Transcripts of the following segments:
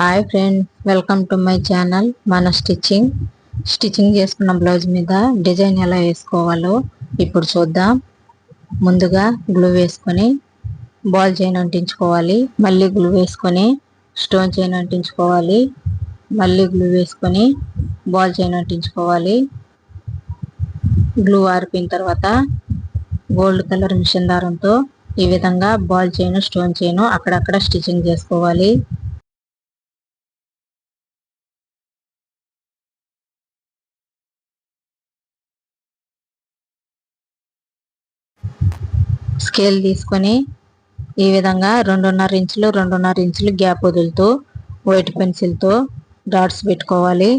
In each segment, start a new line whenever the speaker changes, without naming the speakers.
Hi friend welcome to my channel మన stitching stitching చేసుకున్న blouse మీద డిజైన్ ఎలా వేసుకోవాలో ఇప్పుడు చూద్దాం. ముందుగా గ్లూ వేసుకొని బాల్ చైన్ అంటించుకోవాలి. మళ్ళీ గ్లూ వేసుకొని స్టోన్ చైన్ అంటించుకోవాలి. మళ్ళీ గ్లూ వేసుకొని బాల్ చైన్ అంటించుకోవాలి. గ్లూ ఆరిపోయిన తర్వాత గోల్డ్ కలర్ మిషన్ దారంతో ఈ విధంగా బాల్ చైన్ స్టోన్ చైన్ అక్కడక్కడ స్టిచ్చింగ్ చేసుకోవాలి. స్కేల్ తీసుకొని ఈ విధంగా రెండున్నర ఇంచులు రెండున్నర ఇంచులు గ్యాప్ వదులుతూ వైట్ పెన్సిల్తో డాట్స్ పెట్టుకోవాలి.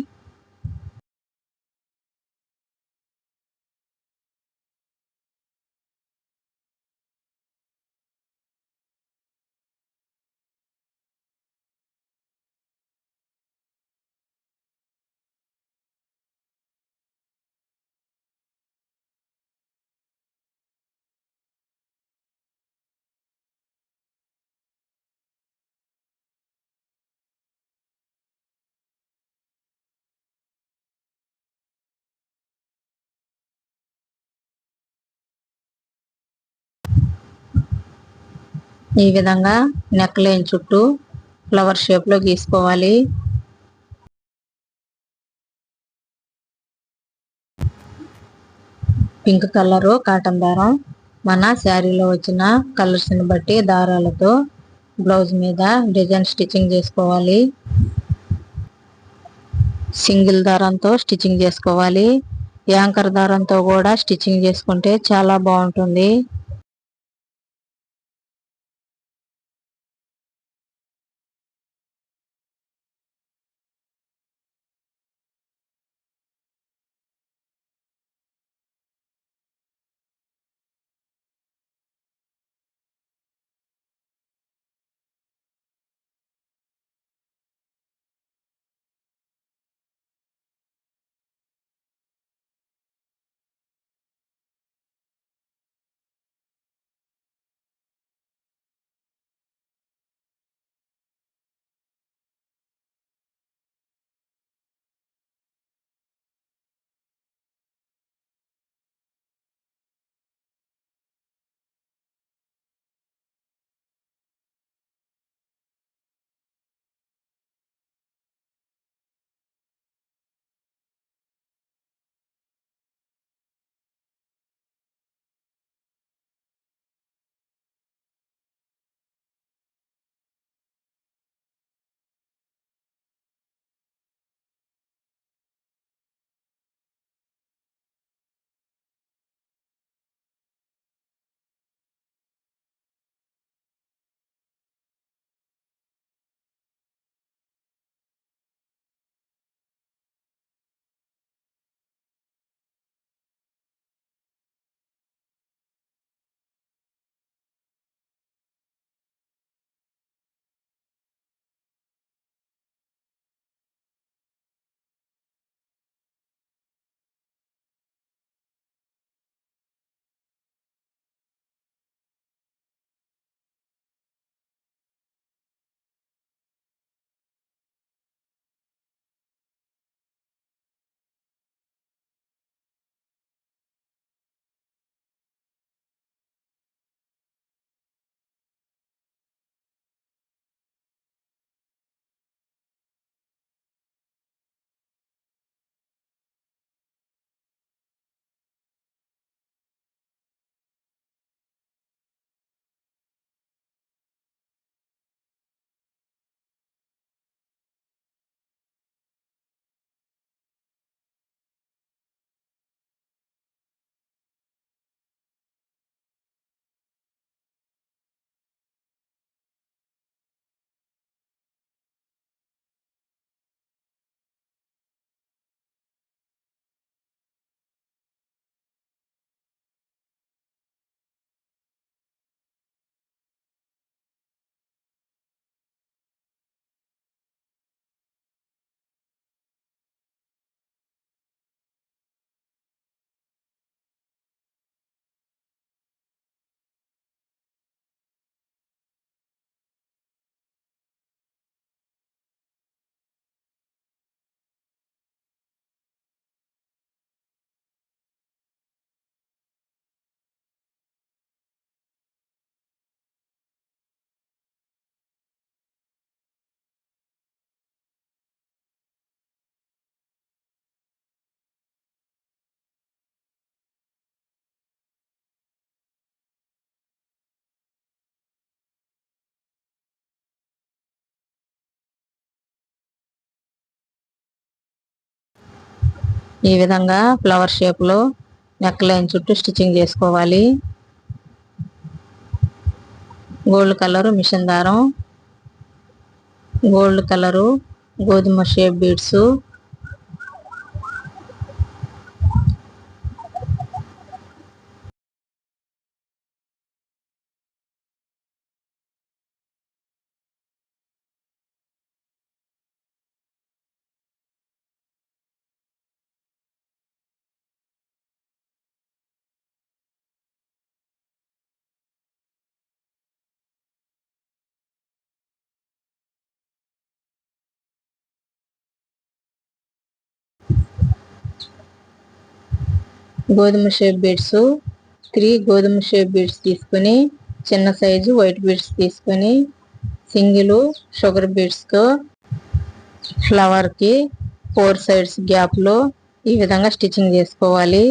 ఈ విధంగా నెక్ లైన్ చుట్టూ ఫ్లవర్ షేప్లో గీసుకోవాలి. పింక్ కలరు కాటన్ దారం. మన శారీలో వచ్చిన కలర్స్ని బట్టి దారాలతో బ్లౌజ్ మీద డిజైన్ స్టిచ్చింగ్ చేసుకోవాలి. సింగిల్ దారంతో స్టిచ్చింగ్ చేసుకోవాలి. యాంకర్ దారంతో కూడా స్టిచ్చింగ్ చేసుకుంటే చాలా బాగుంటుంది. ఈ విధంగా ఫ్లవర్ షేప్లో నెక్ లైన్ చుట్టూ స్టిచ్చింగ్ చేసుకోవాలి. గోల్డ్ కలరు మిషన్ దారం. గోల్డ్ కలరు గోధుమ షేప్ బీడ్స్ గోధుమ షేప్ బీడ్స్ త్రీ గోధుమ షేప్ బీడ్స్ తీసుకొని చిన్న సైజు వైట్ బీడ్స్ తీసుకొని సింగిల్ షుగర్ బీడ్స్తో ఫ్లవర్కి ఫోర్ సైడ్స్ గ్యాప్లో ఈ విధంగా స్టిచ్చింగ్ చేసుకోవాలి.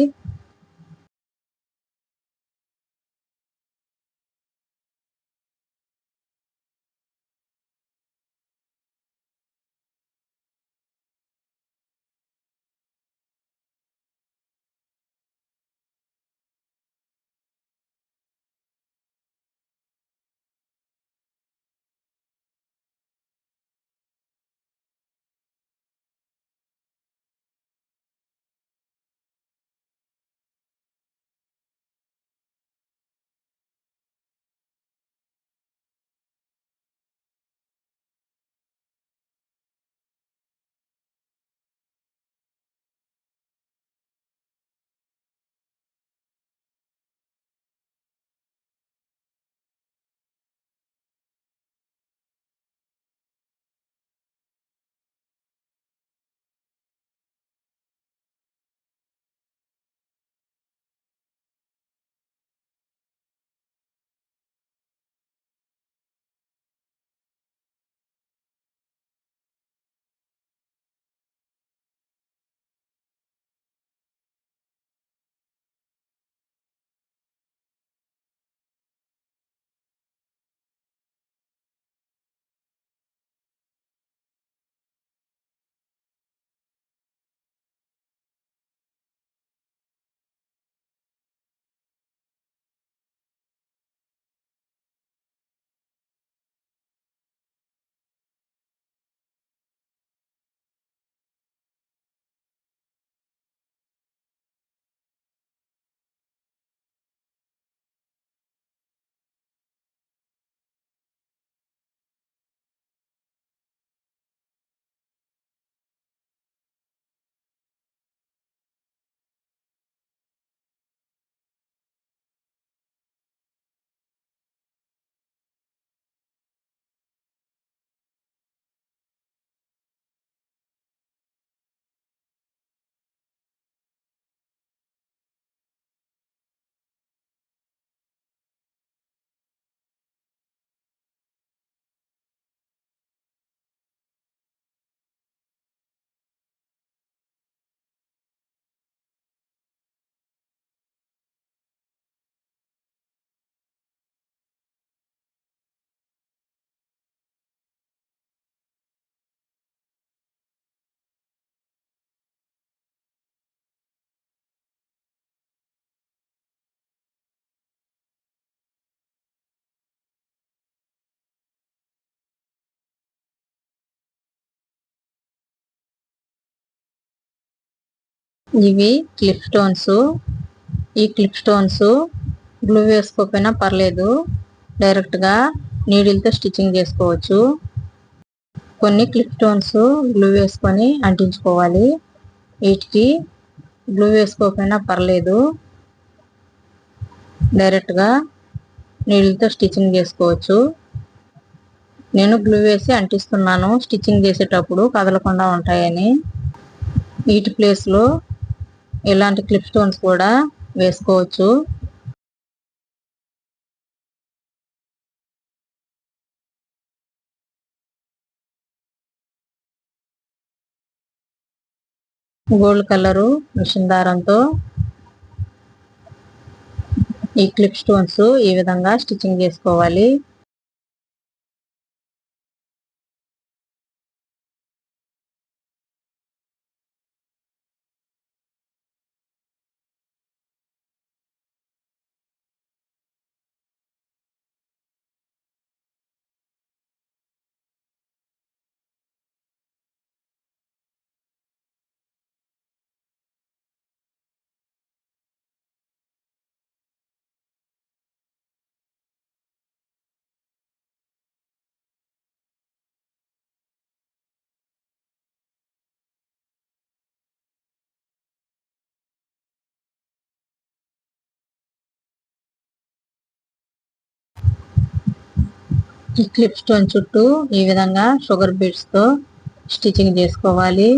ఇవి క్లిప్ స్టోన్స్. ఈ క్లిప్ స్టోన్స్ గ్లూ వేసుకోకపోయినా పర్లేదు. డైరెక్ట్గా నీడిల్తో స్టిచ్చింగ్ చేసుకోవచ్చు. కొన్ని క్లిప్ స్టోన్స్ గ్లూ వేసుకొని అంటించుకోవాలి. వీటికి గ్లూ వేసుకోకపోయినా పర్లేదు. డైరెక్ట్గా నీళ్ళతో స్టిచ్చింగ్ చేసుకోవచ్చు. నేను గ్లూ వేసి అంటిస్తున్నాను. స్టిచ్చింగ్ చేసేటప్పుడు కదలకుండా ఉంటాయని. వీటి ప్లేస్లో ఇలాంటి క్లిప్ స్టోన్స్ కూడా వేసుకోవచ్చు. గోల్డ్ కలరు మిషన్ దారంతో ఈ క్లిప్ స్టోన్స్ ఈ విధంగా స్టిచ్చింగ్ చేసుకోవాలి. ఈ క్లిప్ స్టోన్ చుట్టూ ఈ విధంగా షుగర్ బీడ్స్తో స్టిచ్చింగ్ చేసుకోవాలి.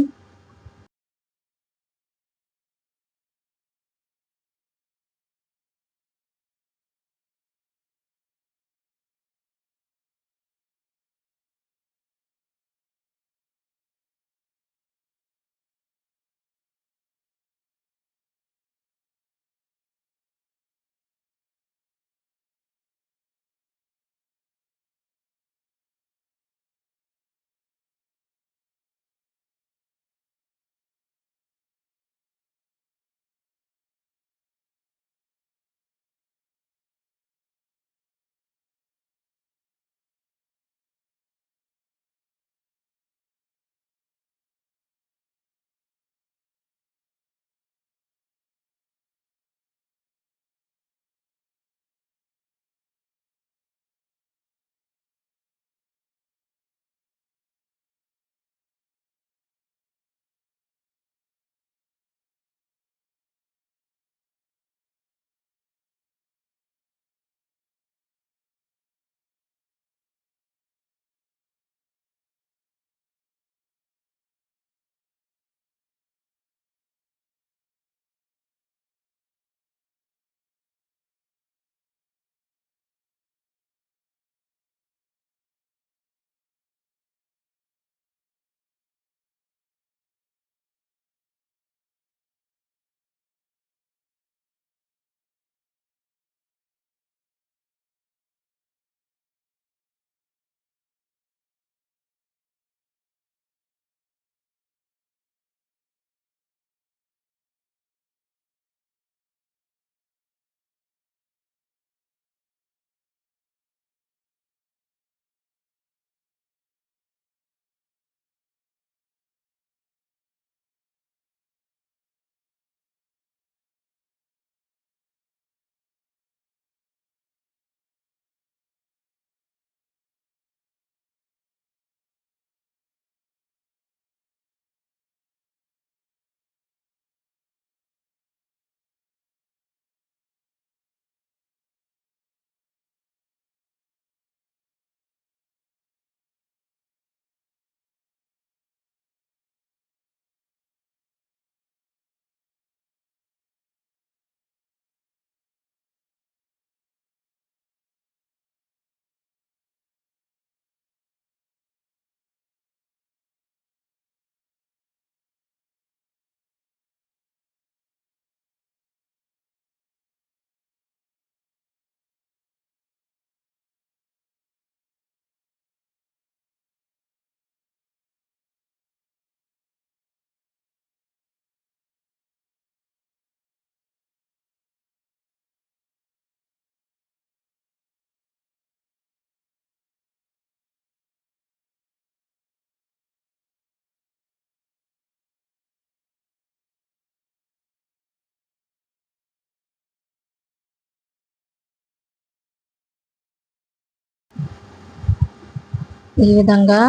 ఈ విధంగా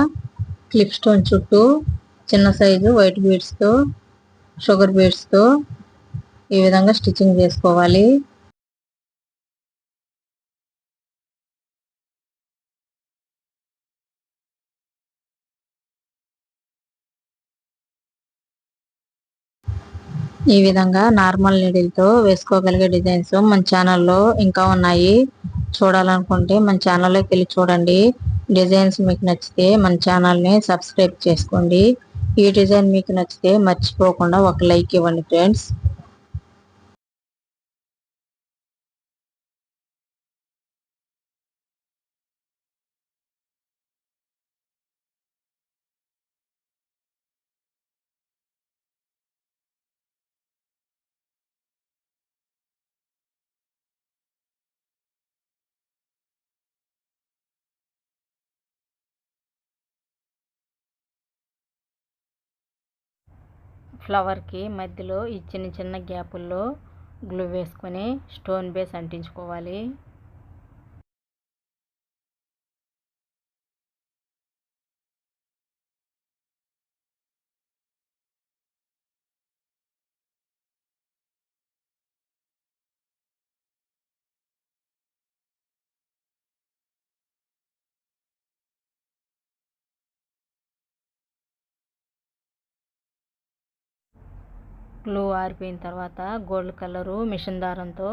క్లిప్ స్టోన్ చుట్టూ చిన్న సైజు వైట్ బీడ్స్తో షుగర్ బీడ్స్తో ఈ విధంగా స్టిచ్చింగ్ చేసుకోవాలి. ఈ విధంగా నార్మల్తో వేసుకోగలిగే డిజైన్స్ మన ఛానల్లో ఇంకా ఉన్నాయి. చూడాలనుకుంటే మన ఛానల్లోకి వెళ్ళి చూడండి. డిజైన్స్ మీకు నచ్చితే మన ఛానల్ని సబ్స్క్రైబ్ చేసుకోండి. ఈ డిజైన్ మీకు నచ్చితే మర్చిపోకుండా ఒక లైక్ ఇవ్వండి ఫ్రెండ్స్. ఫ్లవర్కి మధ్యలో ఈ చిన్న చిన్న గ్యాపుల్లో గ్లూ వేసుకొని స్టోన్ బేస్ అంటించుకోవాలి. గ్లూ ఆరిపోయిన తర్వాత గోల్డ్ కలరు మిషన్ దారంతో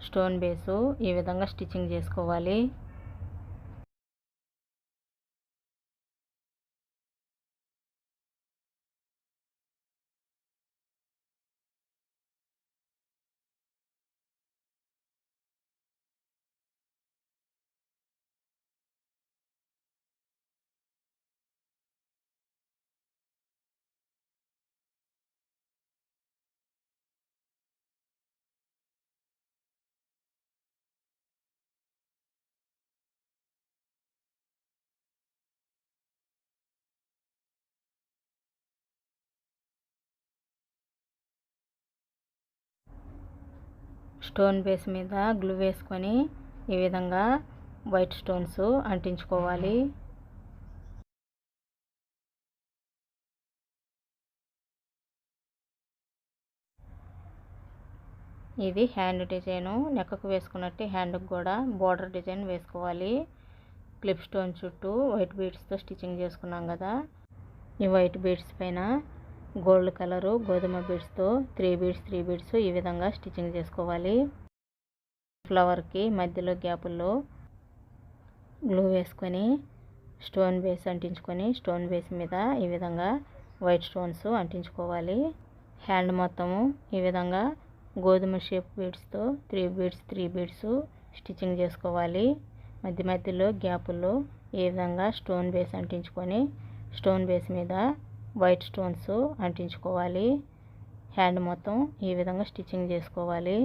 స్టోన్ బేసు ఈ విధంగా స్టిచ్చింగ్ చేసుకోవాలి. స్టోన్ బేస్ మీద గ్లూ వేసుకొని ఈ విధంగా వైట్ స్టోన్స్ అంటించుకోవాలి. ఇది హ్యాండ్ డిజైను. నెక్కకు వేసుకున్నట్టు హ్యాండ్కి కూడా బార్డర్ డిజైన్ వేసుకోవాలి. క్లిప్ స్టోన్ చుట్టూ వైట్ బీడ్స్తో స్టిచ్చింగ్ చేసుకున్నాం కదా. ఈ వైట్ బీడ్స్ పైన గోల్డ్ కలరు గోధుమ బీడ్స్తో త్రీ బీడ్స్ త్రీ బీడ్స్ ఈ విధంగా స్టిచ్చింగ్ చేసుకోవాలి. ఫ్లవర్కి మధ్యలో గ్యాపుల్లో గ్లూ వేసుకొని స్టోన్ బేస్ అంటించుకొని స్టోన్ బేస్ మీద ఈ విధంగా వైట్ స్టోన్స్ అంటించుకోవాలి. హ్యాండ్ మొత్తము ఈ విధంగా గోధుమ shape బీడ్స్తో three beads three beads stitching చేసుకోవాలి. మధ్య మధ్యలో గ్యాపుల్లో ఈ విధంగా స్టోన్ బేస్ అంటించుకొని స్టోన్ బేస్ మీద వైట్ స్టోన్స్ అంటించుకోవాలి. హ్యాండ్ మొత్తం ఈ విధంగా స్టిచ్చింగ్ చేసుకోవాలి.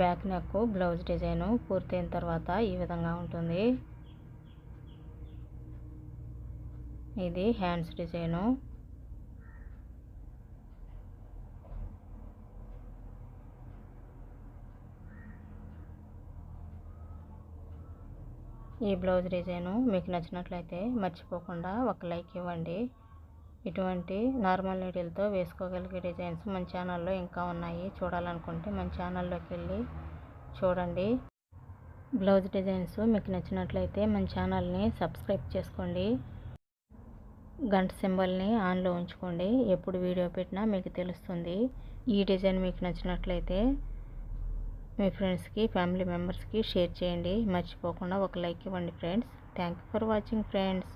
బ్యాక్ నెక్ బ్లౌజ్ డిజైను పూర్తయిన తర్వాత ఈ విధంగా ఉంటుంది. ఇది హ్యాండ్స్ డిజైను. ఈ బ్లౌజ్ డిజైను మీకు నచ్చినట్లయితే మర్చిపోకుండా ఒక లైక్ ఇవ్వండి. ఇటువంటి నార్మల్ నీడిల్తో వేసుకోగలిగే డిజైన్స్ మన ఛానల్లో ఇంకా ఉన్నాయి. చూడాలనుకుంటే మన ఛానల్లోకి వెళ్ళి చూడండి. బ్లౌజ్ డిజైన్స్ మీకు నచ్చినట్లయితే మన ఛానల్ని సబ్స్క్రైబ్ చేసుకోండి. గంట సింబల్ని ఆన్లో ఉంచుకోండి. ఎప్పుడు వీడియో పెట్టినా మీకు తెలుస్తుంది. ఈ డిజైన్ మీకు నచ్చినట్లయితే మీ ఫ్రెండ్స్కి ఫ్యామిలీ మెంబర్స్కి షేర్ చేయండి. మర్చిపోకుండా ఒక లైక్ ఇవ్వండి friends. Thank for watching friends.